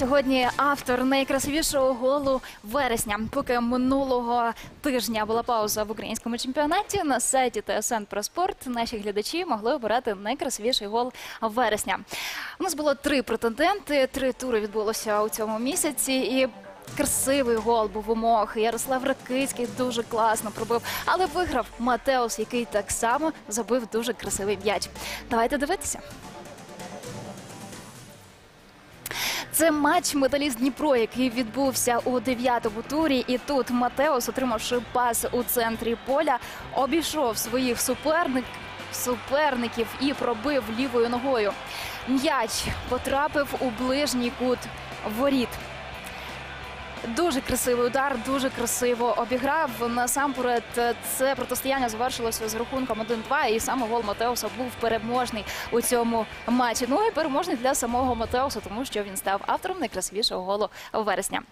Сьогодні автор найкрасивішого голу вересня. Поки минулого тижня була пауза в українському чемпіонаті, на сайті ТСН про спорт наші глядачі могли обирати найкрасивіший гол вересня. У нас було три претенденти, три тури відбулося у цьому місяці і. Красивий гол був у мох. Ярослав Ракицький дуже класно пробив, але виграв Матеус, який так само забив дуже красивий м'яч. Давайте дивитися. Це матч Металіст Дніпро, який відбувся у дев'ятому турі. І тут Матеус, отримавши пас у центрі поля, обійшов своїх суперник, суперників і пробив лівою ногою. М'яч потрапив у ближній кут воріт. Дуже красивий удар, дуже красиво обіграв. Насамперед, це протистояння завершилося з рахунком 1-2, і саме гол Матеуса був переможний у цьому матчі. Ну і переможний для самого Матеуса, тому що він став автором найкрасивішого голу вересня.